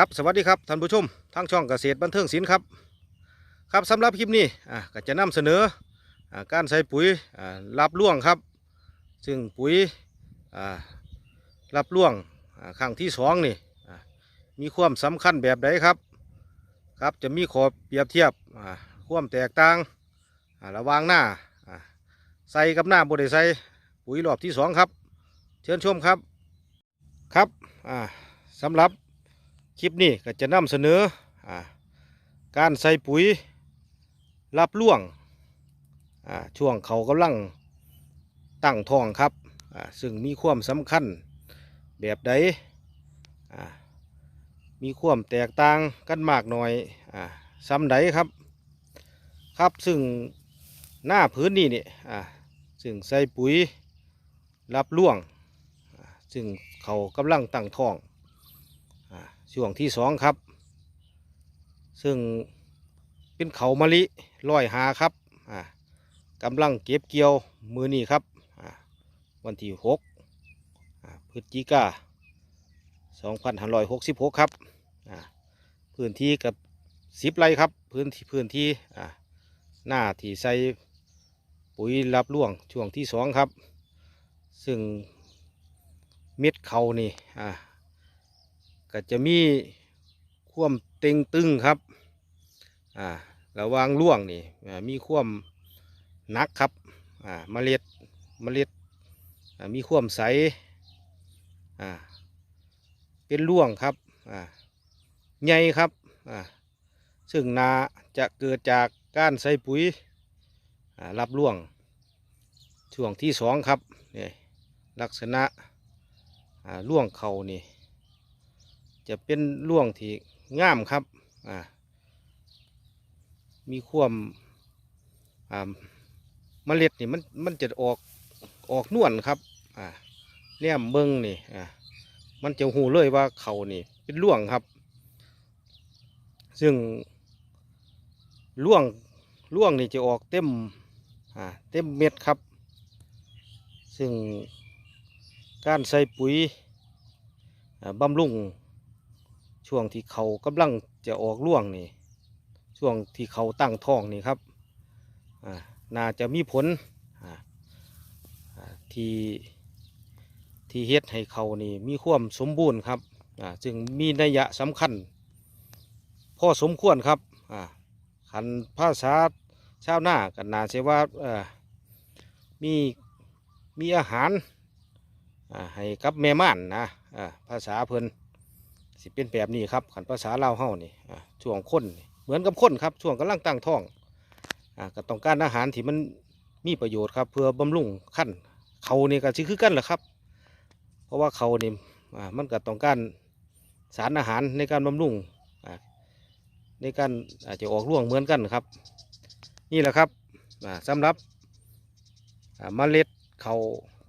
ครับสวัสดีครับท่านผู้ชมทางช่องเกษตรบันเทิงศิลป์ครับครับสำหรับคลิปนี้อ่าก็จะนำเสนออ่าการใส่ปุ๋ยอ่ารับล่วงครับ ซึ่งปุ๋ยอ่ารับล่วงอ่าครั้งที่สองนี่อ่ามีความสำคัญแบบใดครับครับจะมีขอเปรียบเทียบอ่าความแตกต่างอ่าระหว่างหน้าอ่าใส่กับหน้าบไดใส่ปุ๋ยรอบที่สองครับ เชิญชมครับครับอ่าสำหรับ คลิปนี้ก็จะนำเสนออการใส่ปุ๋ยรับล่วงช่วงเขากำลังตั้งท้องครับซึ่งมีความสำคัญแบบใดมีความแตกต่างกันมากหน่อยอซ้ำใดครับ ครับซึ่งหน้าพื้นนี่เนี่ยซึ่งใส่ปุ๋ยรับล่วง ซึ่งเขากำลังตั้งท้อง ช่วงที่สองครับ ซึ่งเป็นเขามะลิร้อยหาครับอ่ากำลังเก็บเกี่ยวมือนี้ครับอ่าวันที่หกพฤศจิกาสองพันห้าร้อยหกสิบหกครับอ่าพื้นที่กับสิบไร่ครับ พื้นที่พื้นที่อ่าหน้าที่ใส่ปุ๋ยรับล่วงช่วงที่สองครับ ซึ่งเม็ดเขานี่อ่า ก็จะมีความเต็งตึงครับอ่าระวางล่วงนี่มีความนักครับอ่าเมล็ดเมล็ดอ่ามีความใสอ่าเป็นล่วงครับอ่าใหญ่ครับอ่าซึ่งนาจะเกิดจากการใส่ปุ๋ยอ่ารับล่วงช่วงที่สองครับนี่ลักษณะอ่าล่วงเขานี่ จะเป็นล่วงที่งามครับอ่ามีความอ่าเมล็ดนี่มันมันจะออกออกนวลครับอ่าแนมเบิงนี่อ่ามันจะหูเลยว่าเขานี่ เป็นล่วงครับ ซึ่งล่วงล่วงนี่จะออกเต็มอ่าเต็มเม็ดครับ ซึ่งการใส่ปุ๋ยบำรุง ช่วงที่เขากำลังจะออกร่วงนี่ ช่วงที่เขาตั้งท้องนี่ครับน่าจะมีผลที่ที่เฮ็ดให้เขานี่มีความสมบูรณ์ครับจึงมีนัยยะสำคัญพ่อสมควรครับขันภาษาชาวนากันนาเสว่าเอ่อมีมีอาหารให้กับแม่ม่านนะภาษาเพิ่น สิเป็นแบบนี้ครับขันภาษาลาวเฮานี่ช่วงคนนี่เหมือนกับคนครับช่วงกำลังตั้งท้องอก็ต้องการอาหารที่มันมีประโยชน์ครับ เพื่อบำรุงขั้นเขานี่ก็สิคือกันแหละครับ เพราะว่าเขานี่มันก็ต้องการสารอาหารในการบำรุงในการอาจจะออกร่วงเหมือนกันครับ นี่แหละครับอ่าสำหรับเมล็ดเขา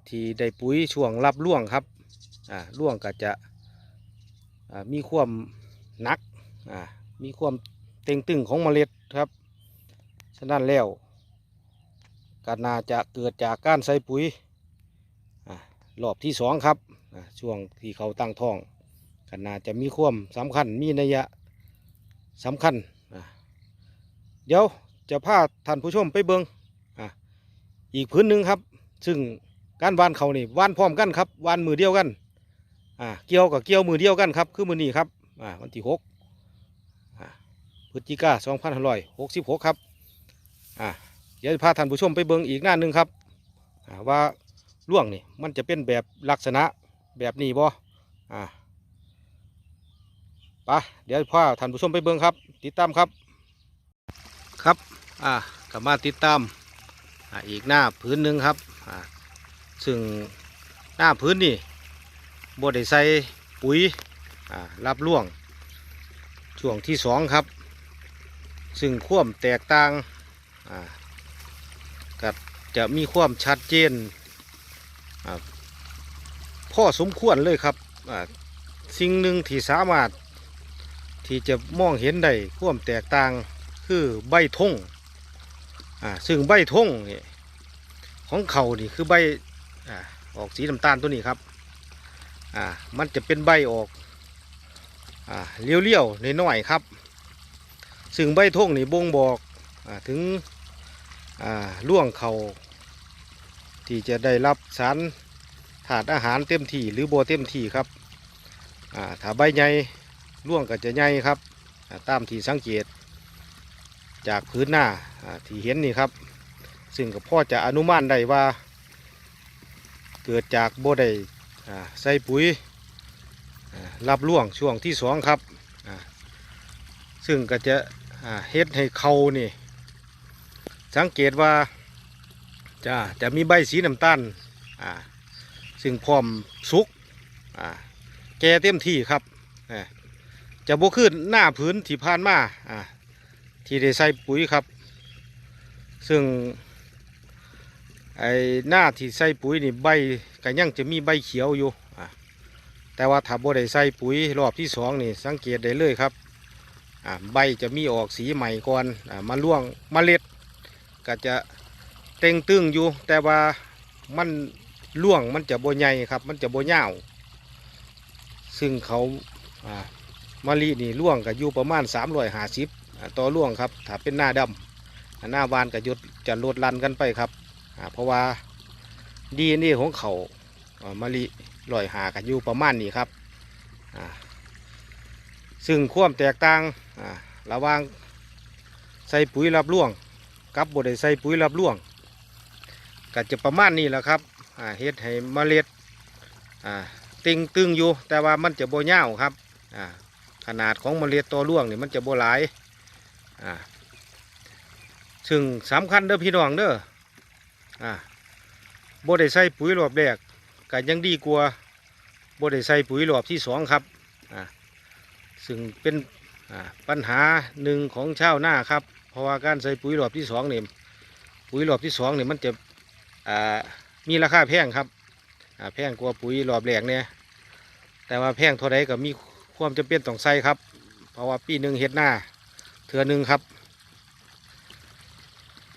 ที่ได้ปุ๋ยช่วงรับร่วงครับอ่าร่วงก็จะ มีความหนักมีความเต่งตึงของเมล็ดครับ ฉะนั้นแล้วก็น่าจะเกิดจากการใส่ปุ๋ยรอบที่สองครับช่วงที่เขาตั้งท้องก็น่าจะมีความสำคัญมีนัยะสำคัญเดี๋ยวจะพาท่านผู้ชมไปเบิงอ่าอีกพื้นหนึ่งครับ ซึ่งการวานเขานี่วานพร้อมกันครับวานมือเดียวกัน อ่าเกี่ยวกับเกี่ยวมือเดียวกันครับคือมือนี้ครับอ่าวันที่หกอ่าพฤศจิกาสองพันห้าร้อยหกสิบหกครับอ่าเดี๋ยวจะพาท่านผู้ชมไปเบิ่งอีกหน้าหนึ่งครับอ่าว่าล่วงนี่มันจะเป็นแบบลักษณะแบบนี้บ่อ่าปะเดี๋ยวพาท่านผู้ชมไปเบิ่งครับ ติดตามครับครับอ่ากลับมาติดตามอ่าอีกหน้าพื้นหนึ่งครับอ่าซึ่งหน้าพื้นนี่ บดได้ใส่ปุ๋ยรับล่วง ช่วงที่สองครับ ซึ่งควมแตกต่างกับจะมีความชัดเจนพ่อสมควรเลยครับสิ่งหนึ่งที่สามารถที่จะมองเห็นได้ควมแตกต่างคือใบทงซึ่งใบทงของเขานี่คือใบอออกสีน้ำตาลตัวนี้ครับ อ่ามันจะเป็นใบออกอ่าเลี้ยวๆในน้อยครับ ซึ่งใบทงนี่บ่งบอกอาถึงอ่าล่วงเขาที่จะได้รับสารถาดอาหารเต็มที่หรือโบเต็มที่ครับอ่าถ้าใบใหญ่ล่วงก็จะใหญ่ครับตามที่สังเกต จากพื้นหน้าอ่าที่เห็นนี่ครับ ซึ่งก็พ่อจะอนุมานได้ว่า เกิดจากโบได้ ใส่ปุ๋ยรับล่วงช่วงที่สองครับ ซึ่งก็จะเฮ็ดให้เขานี่ สังเกตว่าจะจะมีใบสีน้ำตาลซึ่งพร้อมสุกแก่เต็มที่ครับ จะบ่ขึ้นหน้าพื้นที่ผ่านมาอ่าที่ได้ใส่ปุ๋ยครับ ซึ่งไอ้หน้าที่ใส่ปุ๋ยนี่ใบ ก็ยังจะมีใบเขียวอยู่แต่ว่าถ้าบ่ได้ใส่ปุ๋ยรอบที่สองนี่สังเกตได้เลยครับใบจะมีออกสีใหม่ก่อนอมาล่วงมเมล็ด ก็จะเต่งตึงอยู่ แต่ว่ามันล่วงมันจะโบใหญ่ครับ มันจะโบยาวซึ่งเขาามะลินี่ล่วงก็อยู่ประมาณ3ามร้อยห้าสิบต่อล่วงครับ ถ้าเป็นหน้าดำหน้าบานก็ยดจะลดลันกันไปครับเพราะว่า ดีนี่ของเขาอ่ามะลิลอยหากันอยู่ประมาณนี้ครับซึ่งความแตกต่างระว่างใส่ปุ๋ยรับร่วง กับบได้ใส่ปุ๋ยรับร่วงก็จะประมาณนี้แหละครับเฮ็ดให้เมล็ดติงตึงอยู่ แต่ว่ามันจะโบเง่าวครับขนาดของเมล็ดตัวร่วงนี่มันจะโบหลายซึ่งสำคัญเด้อพี่น้องเด้อ บ่ได้ใส่ปุ๋ยรอบแรกก็ยังดีกว่าบ่ได้ใส่ปุ๋ยรอบที่สองครับอ่าซึ่งเป็นอ่าปัญหาหนึ่งของชาวนาครับ เพราะว่าการใส่ปุ๋ยรอบที่สองเนี่ยปุ๋ยรอบที่สองเนี่ยมันจะอ่ามีราคาแพงครับอ่าแพงกว่าปุ๋ยรอบแรกเนี่ยแต่ว่าแพงเท่าไรก็มีความจำเป็นต้องใส่ครับ เพราะว่าปีหนึ่งเฮ็ดหน้าเถื่อหนึ่งครับ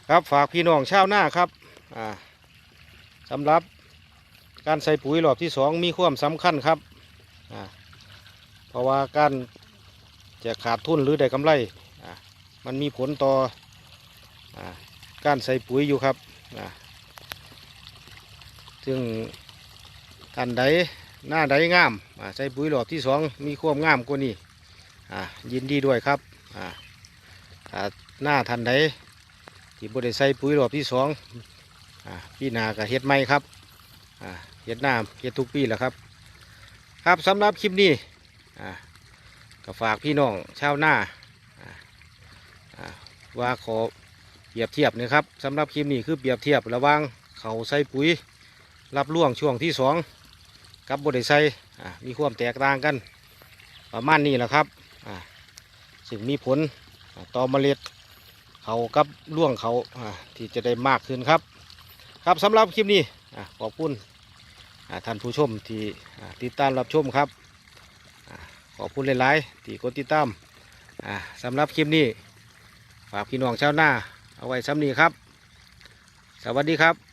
ครับฝากพี่น้องชาวนาครับอ่า สำหรับการใส่ปุ๋ยรอบที่สองมีความสำคัญครับเพราะว่าการจะขาดทุนหรือได้กำไรมันมีผลต่ออการใส่ปุ๋ยอยู่ครับซึ่งการใดหน้าใดงามใส่ปุ๋ยรอบที่สองมีความงามกว่านี้ยินดีด้วยครับหน้าทันใดที่บได้ใส่ปุ๋ยรอบที่สอง อ่าปีหนากับเฮ็ดไม่ครับอ่าเฮ็ดหน้าเฮ็ดทุกปีแหละครับ ครับสำหรับคลิปนี้อ่าก็ฝากพี่น้องชาวนาอ่าว่าขอเปรียบเทียบนะครับสำหรับคลิปนี้คือเปรียบเทียบระว่างเขาใส่ปุ๋ย รับล่วงช่วงที่สองกับบดใส่มีความแตกต่างกัน ประมาณนี้แหละครับอ่าซึ่งมีผลต่อเมล็ดเขากับล่วงเข่าที่จะได้มากขึ้นครับ ครับสำหรับคลิปนี้ขอบคุณท่านผู้ชมที่ติดตามรับชมครับขอบคุณหลายๆที่กดติดตามอ่าสำหรับคลิปนี้ฝากพี่น้องชาวนาเอาไว้ซ้ำนี้ครับ สวัสดีครับ